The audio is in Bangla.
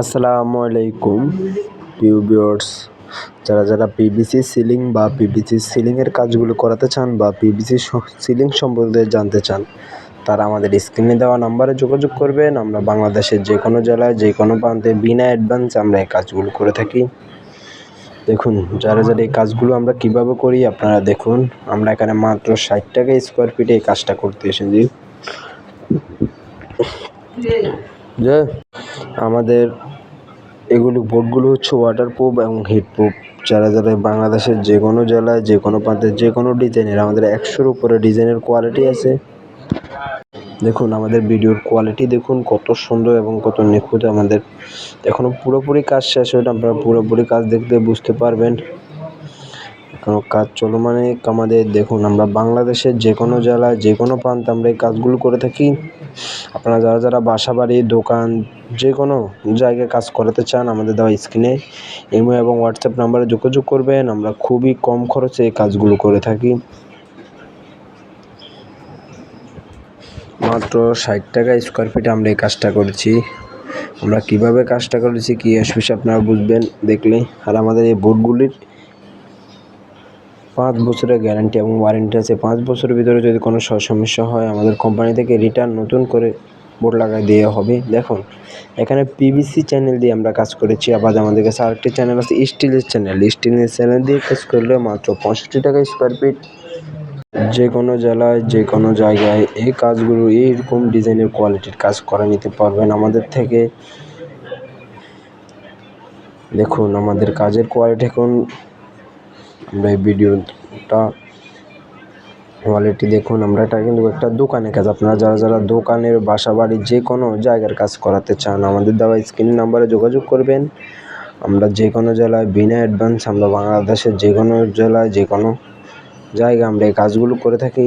আসসালামু আলাইকুম প্রিয় ভিউয়ার্স। যারা যারা পিভিসি সিলিং বা পিভিসি সিলিংয়ের কাজগুলো করাতে চান বা পিভিসি সিলিং সম্বন্ধে জানতে চান তারা আমাদের স্ক্রিনে দেওয়া নাম্বারে যোগাযোগ করবেন। আমরা বাংলাদেশের যে কোনো জেলায় যে কোনো প্রান্তে বিনা অ্যাডভান্স আমরা এই কাজগুলো করে থাকি। দেখুন যারা যারা এই কাজগুলো আমরা কীভাবে করি আপনারা দেখুন। আমরা এখানে মাত্র ষাট টাকা স্কোয়ার ফিটে এই কাজটা করতে এসেছি। যে আমাদের এগুলো বোর্ডগুলো হচ্ছে ওয়াটার প্রুফ এবং হিট প্রুফ যারা যারা বাংলাদেশের যে কোনো জেলায়, যে কোনো প্রান্তে, যে কোনো ডিজাইনের আমাদের একশোর উপরে ডিজাইনের কোয়ালিটি আছে। দেখুন, আমাদের ভিডিওর কোয়ালিটি দেখুন, কত সুন্দর এবং কত নিখুঁত আমাদের। এখনও পুরোপুরি কাজ শেষ হয়নি, আপনারা পুরোপুরি কাজ দেখতে বুঝতে পারবেন। এখনও কাজ চলমানে আমাদের দেখুন আমরা বাংলাদেশের যে কোনো জেলায় যে কোনো প্রান্তে আমরা এই কাজগুলো করে থাকি। আপনারা যারা যারা বাসা বাড়ি দোকান যে কোনো জায়গায় কাজ করাতে চান, আমাদের দেওয়া স্ক্রিনে ইমো এবং হোয়াটসঅ্যাপ নাম্বারে যোগাযোগ করবেন। আমরা খুবই কম খরচে এই কাজগুলো করে থাকি। মাত্র ষাট টাকা স্কোয়ার ফিটে আমরা এই কাজটা করেছি। আমরা কীভাবে কাজটা করেছি, কী আসবে আপনারা বুঝবেন দেখলে আর আমাদের এই বোর্ডগুলির পাঁচ বছরের গ্যারান্টি এবং ওয়ারেন্টি আছে। পাঁচ বছরের ভিতরে যদি কোনো সমস্যা হয়, আমাদের কোম্পানি থেকে রিটার্ন নতুন করে বোর্ড লাগাই দেওয়া হবে। দেখুন, এখানে পিভিসি চ্যানেল দিয়ে আমরা কাজ করেছি। আবার আমাদের কাছে আরেকটি চ্যানেল আছে স্টিলের চ্যানেল স্টিলের চ্যানেল দিয়ে কাজ করলে মাত্র পঁয়ষট্টি টাকা স্কোয়ার ফিট যে কোনো জেলায়, যে কোনো জায়গায় এই কাজগুলো এইরকম ডিজাইনের কোয়ালিটির কাজ করে নিতে পারবেন। আমাদের থেকে দেখুন, আমাদের কাজের কোয়ালিটি এখন আমরা এই ভিডিওটা কোয়ালিটি দেখুন, আমরা এটা কিন্তু একটা দোকানের কাজ। আপনারা যারা যারা দোকানের বাসা বাড়ি যে কোনো জায়গার কাজ করাতে চান, আমাদের দেওয়া স্ক্রিন নাম্বারে যোগাযোগ করবেন। আমরা যে কোনো জেলায় বিনা অ্যাডভান্স আমরা বাংলাদেশের যে কোনো জেলায় যে কোনো জায়গায় আমরা এই কাজগুলো করে থাকি।